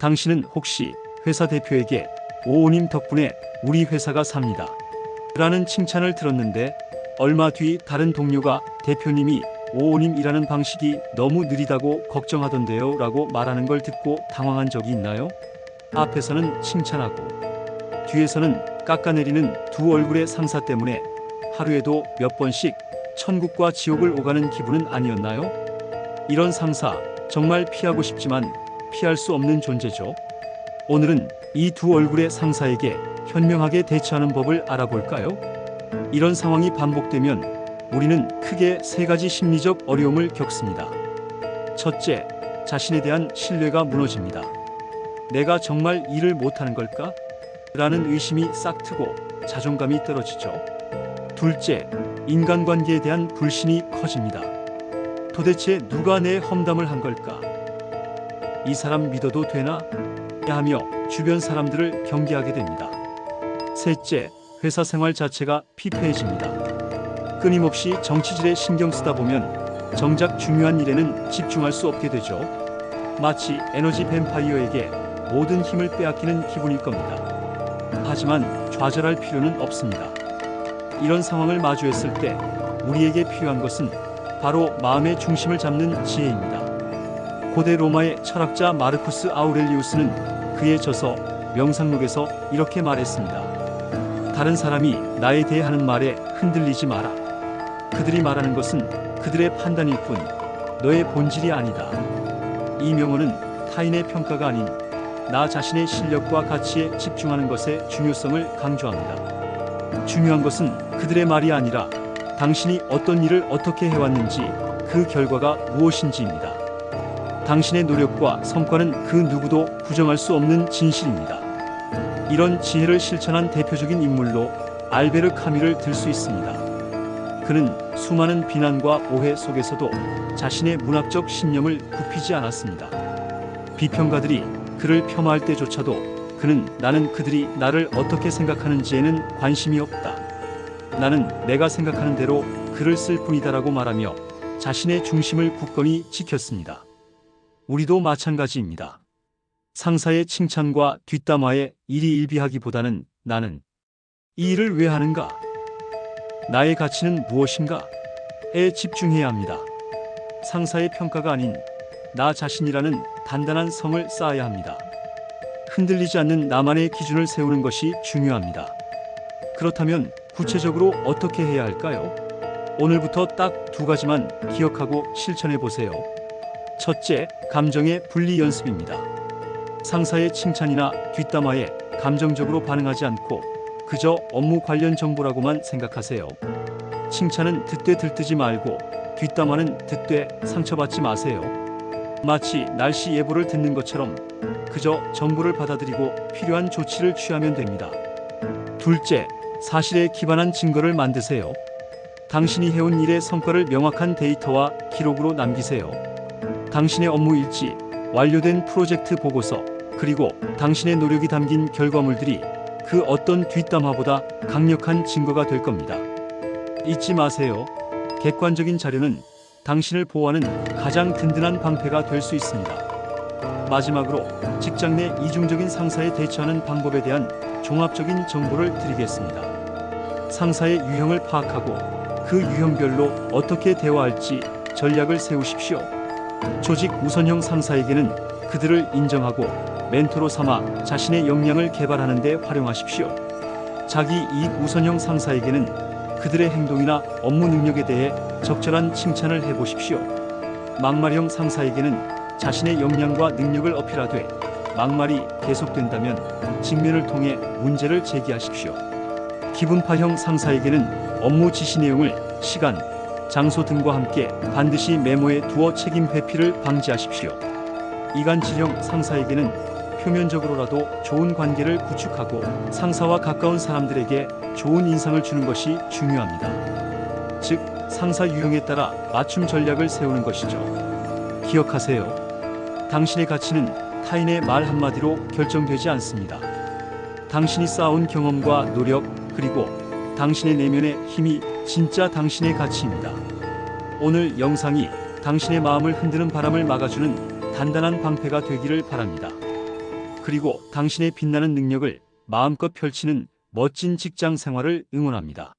당신은 혹시 회사 대표에게 오오님 덕분에 우리 회사가 삽니다. 라는 칭찬을 들었는데 얼마 뒤 다른 동료가 대표님이 오오님 일하는 방식이 너무 느리다고 걱정하던데요 라고 말하는 걸 듣고 당황한 적이 있나요? 앞에서는 칭찬하고 뒤에서는 깎아내리는 두 얼굴의 상사 때문에 하루에도 몇 번씩 천국과 지옥을 오가는 기분은 아니었나요? 이런 상사 정말 피하고 싶지만 피할 수 없는 존재죠. 오늘은 이 두 얼굴의 상사에게 현명하게 대처하는 법을 알아볼까요? 이런 상황이 반복되면 우리는 크게 세 가지 심리적 어려움을 겪습니다. 첫째, 자신에 대한 신뢰가 무너집니다. 내가 정말 일을 못하는 걸까? 라는 의심이 싹 트고 자존감이 떨어지죠. 둘째, 인간관계에 대한 불신이 커집니다. 도대체 누가 내 험담을 한 걸까? 이 사람 믿어도 되나? 하며 주변 사람들을 경계하게 됩니다. 셋째, 회사 생활 자체가 피폐해집니다. 끊임없이 정치질에 신경 쓰다 보면 정작 중요한 일에는 집중할 수 없게 되죠. 마치 에너지 뱀파이어에게 모든 힘을 빼앗기는 기분일 겁니다. 하지만 좌절할 필요는 없습니다. 이런 상황을 마주했을 때 우리에게 필요한 것은 바로 마음의 중심을 잡는 지혜입니다. 고대 로마의 철학자 마르쿠스 아우렐리우스는 그의 저서 명상록에서 이렇게 말했습니다. 다른 사람이 나에 대해 하는 말에 흔들리지 마라. 그들이 말하는 것은 그들의 판단일 뿐 너의 본질이 아니다. 이 명언은 타인의 평가가 아닌 나 자신의 실력과 가치에 집중하는 것의 중요성을 강조합니다. 중요한 것은 그들의 말이 아니라 당신이 어떤 일을 어떻게 해왔는지 그 결과가 무엇인지입니다. 당신의 노력과 성과는 그 누구도 부정할 수 없는 진실입니다. 이런 지혜를 실천한 대표적인 인물로 알베르 카미를 들 수 있습니다. 그는 수많은 비난과 오해 속에서도 자신의 문학적 신념을 굽히지 않았습니다. 비평가들이 그를 폄하할 때조차도 그는 나는 그들이 나를 어떻게 생각하는지에는 관심이 없다. 나는 내가 생각하는 대로 글을 쓸 뿐이다라고 말하며 자신의 중심을 굳건히 지켰습니다. 우리도 마찬가지입니다. 상사의 칭찬과 뒷담화에 일희일비하기보다는 나는 이 일을 왜 하는가? 나의 가치는 무엇인가? 에 집중해야 합니다. 상사의 평가가 아닌 나 자신이라는 단단한 성을 쌓아야 합니다. 흔들리지 않는 나만의 기준을 세우는 것이 중요합니다. 그렇다면 구체적으로 어떻게 해야 할까요? 오늘부터 딱 두 가지만 기억하고 실천해 보세요. 첫째, 감정의 분리 연습입니다. 상사의 칭찬이나 뒷담화에 감정적으로 반응하지 않고 그저 업무 관련 정보라고만 생각하세요. 칭찬은 듣되 들뜨지 말고 뒷담화는 듣되 상처받지 마세요. 마치 날씨 예보를 듣는 것처럼 그저 정보를 받아들이고 필요한 조치를 취하면 됩니다. 둘째, 사실에 기반한 증거를 만드세요. 당신이 해온 일의 성과를 명확한 데이터와 기록으로 남기세요. 당신의 업무 일지, 완료된 프로젝트 보고서, 그리고 당신의 노력이 담긴 결과물들이 그 어떤 뒷담화보다 강력한 증거가 될 겁니다. 잊지 마세요. 객관적인 자료는 당신을 보호하는 가장 든든한 방패가 될 수 있습니다. 마지막으로 직장 내 이중적인 상사에 대처하는 방법에 대한 종합적인 정보를 드리겠습니다. 상사의 유형을 파악하고 그 유형별로 어떻게 대화할지 전략을 세우십시오. 조직 우선형 상사에게는 그들을 인정하고 멘토로 삼아 자신의 역량을 개발하는 데 활용하십시오. 자기 이익 우선형 상사에게는 그들의 행동이나 업무 능력에 대해 적절한 칭찬을 해보십시오. 막말형 상사에게는 자신의 역량과 능력을 어필하되 막말이 계속된다면 직면을 통해 문제를 제기하십시오. 기분파형 상사에게는 업무 지시 내용을 시간, 장소 등과 함께 반드시 메모에 두어 책임 회피를 방지하십시오. 이간질형 상사에게는 표면적으로라도 좋은 관계를 구축하고 상사와 가까운 사람들에게 좋은 인상을 주는 것이 중요합니다. 즉, 상사 유형에 따라 맞춤 전략을 세우는 것이죠. 기억하세요. 당신의 가치는 타인의 말 한마디로 결정되지 않습니다. 당신이 쌓아온 경험과 노력, 그리고 당신의 내면의 힘이 진짜 당신의 가치입니다. 오늘 영상이 당신의 마음을 흔드는 바람을 막아주는 단단한 방패가 되기를 바랍니다. 그리고 당신의 빛나는 능력을 마음껏 펼치는 멋진 직장 생활을 응원합니다.